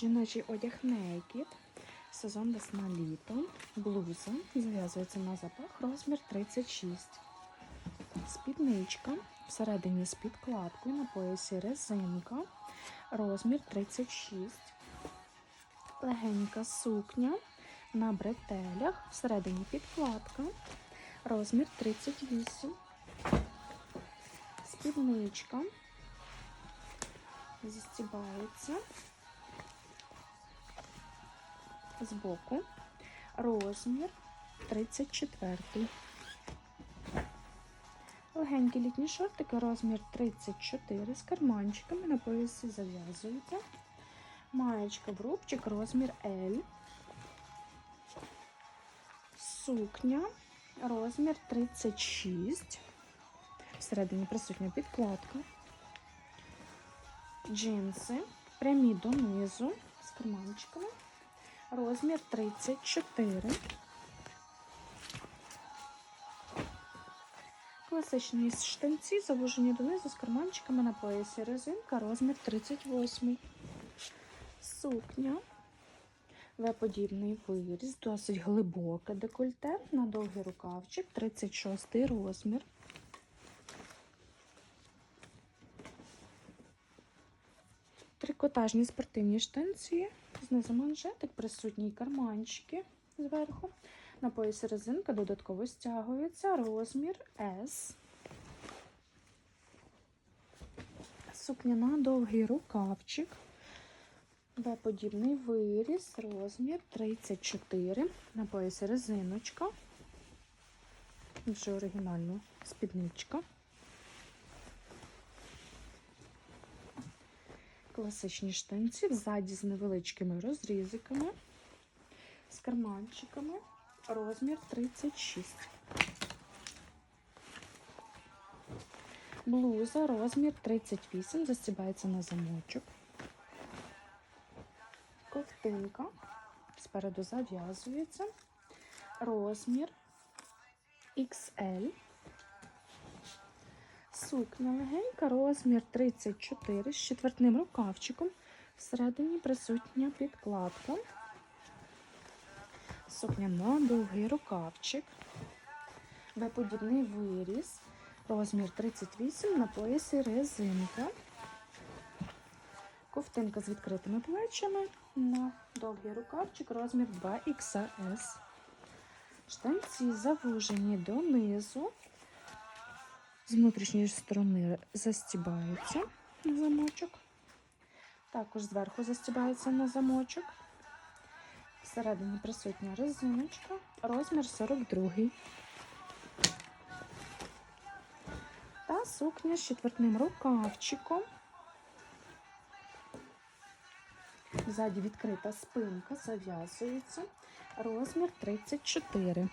Жіночий одяг Naked. Сезон весна літо. Блуза. Зав'язується на запах. Розмір 36. Спідничка. Всередині з підкладкою на поясі резинка. Розмір 36. Легенька сукня на бретелях. Всередині підкладка. Розмір 38. Спідничка. Застібається збоку. Розмір 34. Легенькі літні шортики, розмір 34 з карманчиками на поясі зав'язуються. Маєчка в рубчик, розмір L. Сукня, розмір 36. Всередині присутня підкладка. Джинси прямі донизу з карманчиками. Розмір 34. Класичні штанці, завужені донизу з карманчиками на поясі. Резинка, розмір 38. Сукня. В-подібний виріз, досить глибоке декольте на довгий рукавчик, 36 розмір. Трикотажні спортивні штанці. Знизу манжетик, присутні карманчики зверху. На поясі резинка додатково стягується. Розмір S. Сукня на довгий рукавчик. В-подібний виріз, розмір 34. На поясі резиночка. Вже оригінальна спідничка. Класичні штанці, ззаді з невеличкими розрізиками, з карманчиками, розмір 36. Блуза, розмір 38, застібається на замочок. Ковтинка спереду зав'язується. Розмір XL. Сукня легенька, розмір 34 з четвертним рукавчиком. Всередині присутня підкладка. Сукня на довгий рукавчик. В-подібний виріз. Розмір 38 на поясі резинка. Ковтинка з відкритими плечами на довгий рукавчик, розмір 2XS. Штанці завужені донизу. З внутрішньої сторони застібаються на замочок. Також зверху застібається на замочок. Всередині присутня резиночка, розмір 42. Та сукня з четвертним рукавчиком. Ззаді відкрита спинка, зав'язується. Розмір 34.